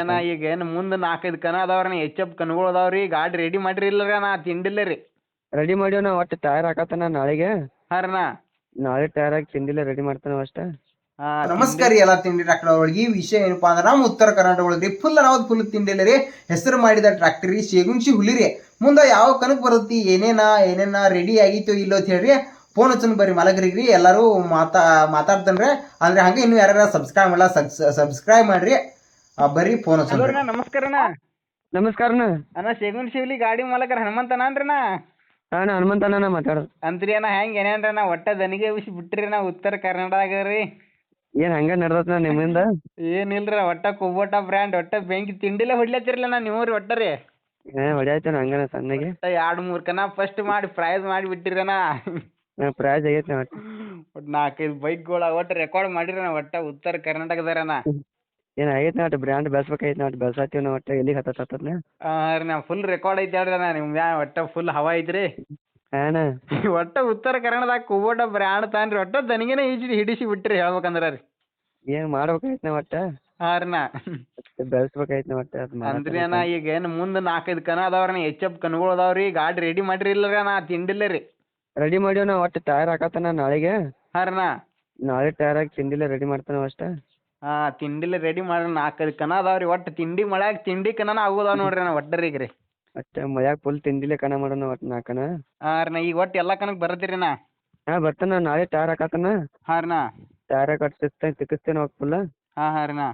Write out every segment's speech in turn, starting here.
ಅಣ್ಣ ಈಗ ಏನು ಮುಂದೆ ನಾಲ್ಕೈದು ಕನ ಅದಾವ್ರಿ ಎಚ್ ಎಫ್ ಕನ್ಗಳು ಅದಾವ್ರಿ ಗಾಡಿ ರೆಡಿ ಮಾಡಿರಿ ಇಲ್ಲರಿ ನಾ ತಿಂಡಿಲ್ಲ ರೀ. ರೆಡಿ ನಾ ಒಟ್ಟ ಟೈರ್ ಹಾಕತ್ತಾನ ನಾಳೆಗೆ? ಹಾಂ ರೀ ನಾ. ನಾಳೆ ಟೈರ್ ಹಾಕಿ ತಿಂಡಿಲ್ಲ ರೆಡಿ ಮಾಡ್ತಾನ ಅಷ್ಟ. ನಮಸ್ಕಾರ ರೀ ಎಲ್ಲ ತಿಂಡಿ ಟ್ರಾಕ್ಟರ್ ಒಳಗೆ ಈ ವಿಷಯ ಏನಪ್ಪಾ ಅಂದ್ರೆ ನಮ್ಮ ಉತ್ತರ ಕರ್ನಾಟಕ ಒಳಗೆ ಫುಲ್ ನಾವು ಫುಲ್ ತಿಂಡಿಲ್ಲ ರೀ. ಹೆಸರು ಮಾಡಿದ ಟ್ರಾಕ್ಟರ್ ರೀ ಶೇಗುಂಚಿ ಹುಲಿ ರೀ. ಮುಂದೆ ಯಾವ ಕನಕ್ ಬರುತ್ತೆ ಏನೇನ ಏನೇನ ರೆಡಿ ಆಗಿತ್ತು ಇಲ್ಲೋ ಅಂತ ಹೇಳ್ರಿ ಫೋನ್ ಹಚ್ಚನ್ ಬರ್ರಿ ಮಲಗರಿಗ್ರಿ ರೀ. ಎಲ್ಲರೂ ಮಾತಾ ಮಾತಾಡ್ತಾನ್ರಿ. ಅಂದ್ರೆ ಹಂಗೆ ಇನ್ನು ಯಾರು ಸಬ್ಸ್ಕ್ರೈಬ್ ಮಾಡಲ್ಲ ಸಬ್ಸ್ಕ್ರೈಬ್ ಮಾಡ್ರಿ. ಆ, ಬರ್ರಿ ಫೋನ್ ಹಲೋ ಅಣ್ಣ ನಮಸ್ಕಾರಣ್ಣ. ಅಣ್ಣ ಶೇಗುನ್ ಶಿವ್ಲಿ ಗಾಡಿ ಮಾಲಕ ಹನುಮಂತನ ಅಣ್ಣ ಅಣ್ಣ ಹನುಮಂತಣ್ಣ ಮಾತಾಡೋದು. ಅಂತ್ರಿ ಅಣ್ಣ ಹೆಂಗೆ ಏನೇನ್ರಿ ನಾ ಒಟ್ಟ ದನಿಗೆ ಉಸಿ ಬಿಟ್ರಿ ನಾ ಉತ್ತರ ಕರ್ನಾಟಕ ರೀ. ಏನ್ ಹಂಗ ನಡ್ದತ್ನ ನಿಮ್ಮಿಂದ? ಏನಿಲ್ರಿ ಒಟ್ಟ ಕುಬೋಟ ಬ್ರ್ಯಾಂಡ್ ಒಟ್ಟ ಬೆಂಕಿ ತಿಂಡಿಲೇ ಹೊಡ್ಲತ್ತಿರಲ್ಲ ನಾ ನೀವು ರೀ ಒಟ್ಟ ರೀ. ಏ ಹೊಡ್ಯಾಯ್ತಾನ ಹಂಗನ ಸಣ್ಣಗೆ. ಎರಡು ಮೂರು ಕನ ಫಸ್ಟ್ ಮಾಡಿ ಪ್ರೈಸ್ ಮಾಡಿ ಬಿಟ್ಟಿರಣ್ಣ ಪ್ರೈಸ್ ಆಗೈತೆ ಒಟ್ಟು. ಒಟ್ಟು ನಾಲ್ಕೈದು ಬೈಕ್ಗಳ ಒಟ್ಟು ರೆಕಾರ್ಡ್ ಮಾಡಿರಣ್ಣ ಒಟ್ಟ ಉತ್ತರ ಕರ್ನಾಟಕದಾರಣ್ಣ ಏನು ಆಗೈತೆ ಬ್ರಾಂಡ್ ಬ್ರ್ಯಾಂಡ್ ಬೆಳ್ಸ್ಬೇಕಾಯ್ತು ಒಟ್ಟು ಬೆಳ್ಸಾತೀವಿ ನಾವು ಒಟ್ಟು ಎಲ್ಲಿಗೆ ಹತ್ತತ್ ಹತ್ತತ್ನ ಹಾಂ ರೀ ನಾ ಫುಲ್ ರೆಕಾರ್ಡ್ ಐತಿ ಹೇಳ್ರಿ ನಾ ನಿಮ್ಮ ಮ್ಯಾಲ ಒಟ್ಟ ಫುಲ್ ಹವಾ ಐತ್ರಿ? ಹಾಂ ಒಟ್ಟ ಉತ್ತರ ಕನ್ನಡದಾಗ ಕುಬೋಟ ಬ್ರ್ಯಾಂಡ್ ತಾನ್ರಿ ಒಟ್ಟ ದನಿಗೇನೆ ಈಜಿ ಹಿಡಿಸಿ ಬಿಟ್ರಿ ಹೇಳ್ಬೇಕಂದ್ರ ರೀ. ಏನು ಮಾಡ್ಬೇಕಾಯ್ತು ನಾವು ಒಟ್ಟು? ಹಾಂ ರೀ ನಾ ಒಟ್ಟ ನಾವು ಒಟ್ಟು ಅದು ಅಂದ್ರಿ ಅಣ್ಣ ಈಗ ಏನು ಮುಂದೆ ನಾಲ್ಕೈದು ಕನ ಅದಾವ್ರಿ ಎಚ್ ಎಫ್ ಕನಗಳು ಅದಾವ್ರಿ ಗಾಡಿ ರೆಡಿ ಮಾಡಿರಿ ಇಲ್ಲರಿ ನಾ ತಿಂಡಿಲ್ಲ ರೀ. ರೆಡಿ ಮಾಡಿ ನಾವು ಒಟ್ಟು ಟೈರ್ ಹಾಕತ್ತಾನ ನಾಳೆಗೆ? ಹಾಂ ರೀ ನಾ ನಾಳೆ ಟೈರ್ ಹಾಕಿ ತಿಂಡಿಲ್ಲ ರೆಡಿ ಮಾಡ್ತಾನೆ ಅಷ್ಟೇ. ಹಾಂ ತಿಂಡಿಲ್ ರೆಡಿ ಮಾಡಿ ನಾಲ್ಕೈದು ಕನ ಅದಾವ್ರಿ ಒಟ್ಟ ತಿಂಡಿ ಮಳ್ಯಾಗ ತಿಂಡಿ ಕನನ ಆಗುದಾವ್ ನೋಡ್ರಿ ಅಣ್ಣ ಒಟ್ಟರಿ ರೀ ರೀ ಅಷ್ಟೇ ಮಳ್ಯಾಗ ಫುಲ್ ತಿಂಡಿಲೆ ಕನ ಮಾಡೋಣ ಒಟ್ಟು ನಾಲ್ಕನ ಹಾ ರೀ ನಾ ಈಗ ಒಟ್ಟು ಎಲ್ಲ ಕನಕ್ ಬರತ್ತೀರಿ ನಾ? ಹಾಂ ಬರ್ತಾನ ನಾಳೆ ಟೈರ್ ಹಾಕತ್ತಾನ ಹಾಂ ರೀ ನಾ. ಟೈರ್ ಹಾಕಿ ಸಿಕ್ತಾನೆ ತಿಕ್ಕಿಸ್ತೇನೆ ಒಟ್ಟು ಫುಲ್ ಹಾ ಹಾಂ ರೀ ನಾ.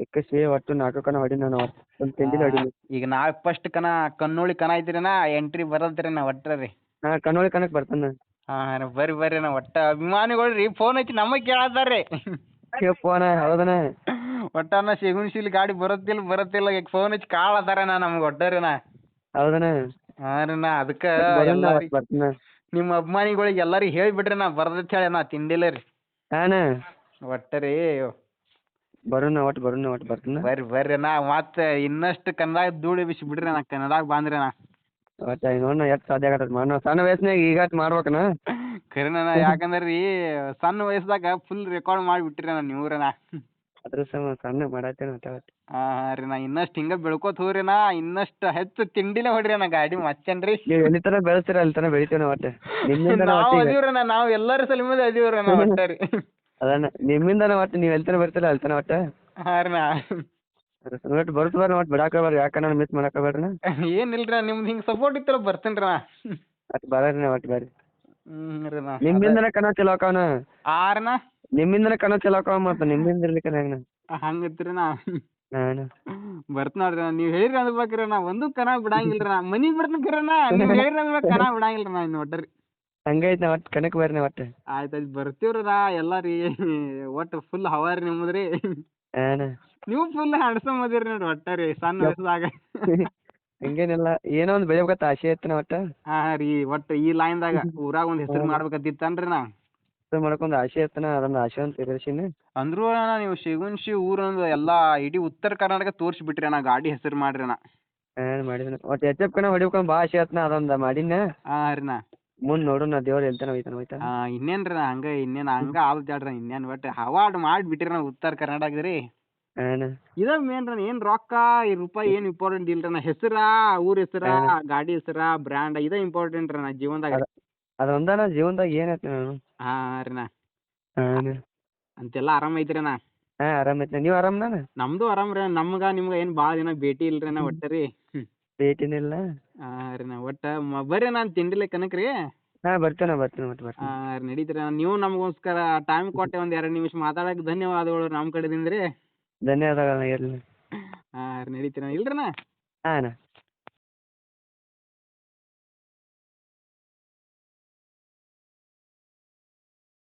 ತಿಕ್ಕಿಸಿ ಒಟ್ಟು ನಾಲ್ಕು ಕನ ಹೊಡಿ ನಾನು ಫುಲ್ ತಿಂಡಿಲ್ಲ ಹೊಡಿ ಈಗ ನಾಳೆ ಫಸ್ಟ್ ಕನ ಕನ್ನೋಳಿ ಕನ ಐತ್ರಿ ನಾ ಎಂಟ್ರಿ ಬರತ್ತೀರಿ ನಾ ಒಟ್ಟ ರೀ. ಹಾಂ ಕಣ್ಣೊಳಿ ಕನಕ್ ಬರ್ತಾನ ಹಾ ಹಾಂ ರೀ ಬರ್ರಿ ಬರ್ರಿ ನಾ ಒಟ್ಟ. ಅಭಿಮಾನಿಗಳು ರೀ ಫೋನ್ ಹಚ್ಚಿ ನಮಗ್ ಕೇಳತ್ತಾರ ರೀ ಫೋನ ಹೌದನ. ಒಟ್ಟ ನಾ ಶಗುನ್ಶೀಲ್ ಗಾಡಿ ಬರತ್ತಿಲ್ಲ ಬರತ್ತಿಲ್ಲ ಈಗ ಫೋನ್ ಹಚ್ಚಿ ಅದಾರ ನಾ ನಮ್ಗೆ ಒಡ್ಡರಿನ ಹೌದನ. ಹಾ ರೀ ನಾ ಅದಕ್ಕೆ ನಿಮ್ಮ ಅಭಿಮಾನಿಗಳಿಗೆ ಎಲ್ಲರಿಗೆ ಹೇಳಿಬಿಡ್ರಿ ನಾ ಬರ್ದತ್ ಹೇಳಿ ನಾ ತಿಂಡಿಲ್ಲ ರೀ. ಹಾಂ ಒಟ್ಟ ರೀ ಬರೋಣ ಒಟ್ಟು ಬರೋಣ ಒಟ್ಟು ಬರ್ತೀನಿ. ಬರ್ರಿ ಬರ್ರಿ ನಾ ಮತ್ತೆ ಇನ್ನಷ್ಟು ಕನ್ನಡ ಧೂಳು ಬಿಸಿ ಬಿಡ್ರಿ ನಾ ಕನ್ನಡ ಬಂದ್ರಿ ನಾ. ಒಟ್ಟು ನೋಡೋಣ ಎಷ್ಟು ಸಾಧ್ಯ ಆಗತ್ತೆ ಮಾಡೋಣ ಸಣ್ಣ ವಯಸ್ಸಿನಾಗ ಈಗ ಮಾಡ್ಬೇಕನ. ಖರೇನ ನಾ ಯಾಕಂದ್ರೆ ರೀ ಸಣ್ಣ ವಯಸ್ಸದಾಗ ಫುಲ್ ರೆಕಾರ್ಡ್ ಮಾಡಿಬಿಟ್ರಿ ನಾನು ನೀವು ರೀ ನಾ ಅದ್ರ ಸಮ ಸಣ್ಣ ಮಾಡತ್ತೇನೆ ಅಂತ ಹಾಂ ರೀ ನಾ ಇನ್ನಷ್ಟು ಹಿಂಗ ಬೆಳ್ಕೋತ ಹೋಗ್ರಿ ನಾ ಇನ್ನಷ್ಟು ಹೆಚ್ಚು ತಿಂಡಿಲೇ ಹೊಡ್ರಿ ನಾ ಗಾಡಿ ಮಚ್ಚನ್ರಿ. ನೀವು ಎಲ್ಲಿ ತನ ಬೆಳೆಸ್ತೀರ ಅಲ್ಲಿ ತನ ಬೆಳಿತೀವಿ ನಾವು ಒಟ್ಟೆ. ನಿಮ್ಮಿಂದ ನಾವು ಅದೀವ್ರಿ ನಾ ನಾವು ಎಲ್ಲರ ಸಲುವಾಗಿ ಅದೀವ್ರಿ ನಾ ಒಟ್ಟ ರೀ. ಅದನ್ನ ನಿಮ್ಮಿಂದ ಒಟ್ಟು ನೀವು ಎಲ್ಲಿ ಬರ್ತೀರ ಅಲ್ಲಿ ತನಕ ಒಟ್ಟು. ಹಾಂ ರೀ ನಾ. ಒಟ್ಟು ಬರ್ತು ಬರ್ರಿ ಒಟ್ಟು ಬಿಡಾಕ ಬರ್ರಿ ಯಾಕಂದ್ರೆ ಮಿಸ್ ಮಾಡಕ್ಕೆ ಬೇಡ್ರಿ ಏನಿಲ್ರಿ ನಿಮ್ದು ಹಿಂಗೆ ಸಪೋರ್ಟ್ ಇತ್ತಲ್ಲ ಬರ್ತೇನೆ ರೀ ನಾ. ಅಟ್ ಬರ್ರಿ ಒಟ್ಟು ಬರ್ರಿ. ಹ್ಞೂ ರೀ ನಾ ನಿಮ್ಮಿಂದನೇ ಕಣ ಚಲೋ ಆಕಾವನ ಆರ್ನ ನಿಮ್ಮಿಂದನ ಕಣ ಚಲೋ ಆಕಾವ ಮತ್ತ ನಿಮ್ಮಿಂದ ಇರ್ಲಿಕ್ಕೆ ಹೆಂಗ ಹಂಗತ್ರಿ ನಾ ಬರ್ತ ನೋಡ್ರಿ ನಾ ನೀವು ಹೇಳಿರಿ ಅನ್ಬೇಕ್ರಿ ನಾ ಒಂದು ಕನ ಬಿಡಂಗಿಲ್ರಿ ನಾ ಮನಿಗ್ ಬಿಡ್ತೀನಿ ಕರೆ ನಾ ನೀವು ಹೇಳಿರಿ ಅಂದ್ಬೇಕು ಕನ ಬಿಡಂಗಿಲ್ರಿ ನಾ ಇನ್ನು ಒಟ್ಟರಿ ಹಂಗೈತೆ ನಾ ಒಟ್ಟು ಕಣಕ್ಕೆ ಬರ್ರಿ ಒಟ್ಟು. ಆಯ್ತು ಆಯ್ತು ಬರ್ತೀವ್ರಿ ನಾ ಎಲ್ಲ ರೀ. ಒಟ್ಟು ಫುಲ್ ಹವಾ ರೀ ನಿಮ್ಮದು ರೀ. ಹಾಂ ನೀವು ಫುಲ್ ಹ್ಯಾಂಡ್ಸಮ್ ಅದೀರಿ ನೋಡ್ರಿ ಒಟ್ಟ ರೀ ಸಣ್ಣ ವಯಸ್ಸದಾಗ ಹಂಗೇನಿಲ್ಲ ಏನೋ ಒಂದ್ ಬೆಳಿಬೇಕಂತ ಆಸೆ ಐತ್ರಿ ಒಟ್ಟ. ಹಾ ಹಾಂ ರೀ ಒಟ್ಟ ಈ ಲೈನ್ದಾಗ ಊರಾಗ ಒಂದ್ ಹೆಸರು ಮಾಡ್ಬೇಕಂತಿತ್ತನ್ರಿ ನಾ ಇದು ಮಾಡ್ಕೊಂಡು ಆಸೆ ಐತನ ಅದೊಂದ್ ಆಸೆ ಅಂತ ಇರಿಸಿನಿ ಅಂದ್ರೂ ಅಣ್ಣ ನೀವು ಶಿಗುನ್ಶಿ ಊರೊಂದು ಎಲ್ಲಾ ಇಡೀ ಉತ್ತರ ಕರ್ನಾಟಕ ತೋರಿಸ್ಬಿಟ್ರಿ ಅಣ್ಣ ಗಾಡಿ ಹೆಸರು ಮಾಡ್ರಿ ಅಣ್ಣ. ಏನ್ ಮಾಡಿದ್ನ? ಒಟ್ ಎಚ್ ಎಫ್ ಕಣ ಹೊಡಿಬೇಕಂತ ಬಾ ಆಸೆ ಐತನ ಅದೊಂದು ಮಾಡಿನ ಹಾ ರೀ ನಾ. ಮುಂದ್ ನೋಡೋಣ ದೇವ್ರ ಹೇಳ್ತಾನ ಹೋಯ್ತಾನ ಹೋಯ್ತಾನ. ಹಾ ಇನ್ನೇನ್ರಿ ರೀ ನಾ ಹಂಗ ಇನ್ನೇನ್ ಹಂಗ ಆಲ್ ಜಾಡ್ರಿ ಇನ್ನೇನ್ ಒಟ್ಟ ಹವಾಡ್ ಮಾಡ್ಬಿಟ್ರಿ ನಾ ಉತ್ತರ ಕರ್ನಾಟಕದ್ರಿ. ಇದ ಮೇನ್ ರೀ ಏನ್ ರೊಕ್ಕ ಈ ರೂಪಾಯಿ ಏನ್ ಇಂಪಾರ್ಟೆಂಟ್ ಇಲ್ರಿ? ನಾ ಹೆಸರ ಊರ್ ಹೆಸರ ಗಾಡಿ ಹೆಸರ ಬ್ರ್ಯಾಂಡ್ ಇದ ಇಂಪಾರ್ಟೆಂಟ್ ರೀ ನಾ ಜೀವನದಾಗ. ಅದೊಂದನ ಜೀವನದಾಗ ಏನೈತೆ ನಾನು? ಹಾ ರೀ ನಾ. ಅಂತೆಲ್ಲ ಆರಾಮ ಐತ್ರಿ ನಾ. ಹಾಂ ಐತಿ ನೀವು ಆರಾಮ ನಾನು? ನಮ್ದು ಆರಾಮ್ ರೀ ನಮ್ಗ ನಿಮ್ಗ ಏನ್ ಬಾಳ ದಿನ ಭೇಟಿ ಇಲ್ರಿ ನಾ ಒಟ್ಟ ರೀ. ಭೇಟಿನಿಲ್ಲ ಹಾ ರೀ ನಾ ಒಟ್ಟ ಬರ್ರಿ ನಾನು ತಿಂಡಿಲೆ ಕನಕ್ ರೀ. ಹಾ ಬರ್ತೇನೆ ಬರ್ತೇನೆ ಮತ್ತೆ ಬರ್ತೀನಿ ನಡೀತ್ರಿ ನೀವು ನಮಗೋಸ್ಕರ ಟೈಮ್ ಕೊಟ್ಟೆ ಒಂದ್ ಎರಡು ನಿಮಿಷ ಮಾತಾಡಕ್ ಧನ್ಯವಾದಗಳು ನಮ್ ಕಡೆದಿಂದ ರೀ ಧನ್ಯವಾದಗಳು ಇರಲಿ. ಹಾ ನಡೀತೀರಿ ಹಾ ಹಾಂ ಅಣ್ಣ.